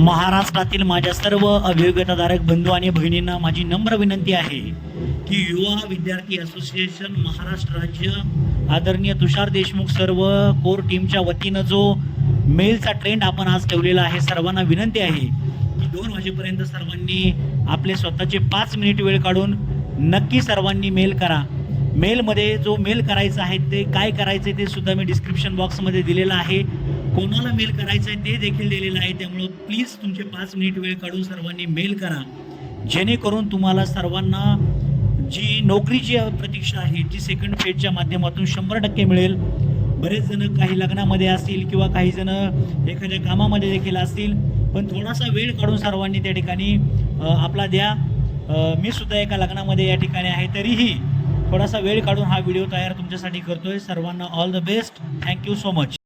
महाराष्ट्रातील माझ्या सर्व अभियोग्यताधारक बंधू आणि बहिणींना माझी नम्र विनंती आहे की युवा विद्यार्थी असोसिएशन महाराष्ट्र राज्य आदरणीय तुषार देशमुख सर्व कोर टीमच्या वतीनं जो मेलचा ट्रेंड आपण आज ठेवलेला आहे सर्वांना विनंती आहे की दोन वाजेपर्यंत सर्वांनी आपले स्वतःचे पाच मिनिट वेळ काढून नक्की सर्वांनी मेल करा. मेलमध्ये जो मेल करायचा आहे ते काय करायचं ते सुद्धा मी डिस्क्रिप्शन बॉक्समध्ये दिलेलं आहे. कोणाला मेल करायचं आहे ते देखील दिलेलं आहे. त्यामुळं प्लीज तुमचे पाच मिनिट वेळ काढून सर्वांनी मेल करा. जेणेकरून तुम्हाला सर्वांना जी नोकरीची प्रतीक्षा आहे जी सेकंड फेजच्या माध्यमातून शंभर टक्के मिळेल. बरेच जण काही लग्नामध्ये असतील किंवा काही जण एखाद्या कामामध्ये देखील असतील पण थोडासा वेळ काढून सर्वांनी त्या ठिकाणी आपला द्या. मी सुद्धा एका लग्नामध्ये या ठिकाणी आहे तरीही थोडासा वेळ काढून हा व्हिडिओ तयार तुमच्यासाठी करतोय. सर्वांना all the best thank you so much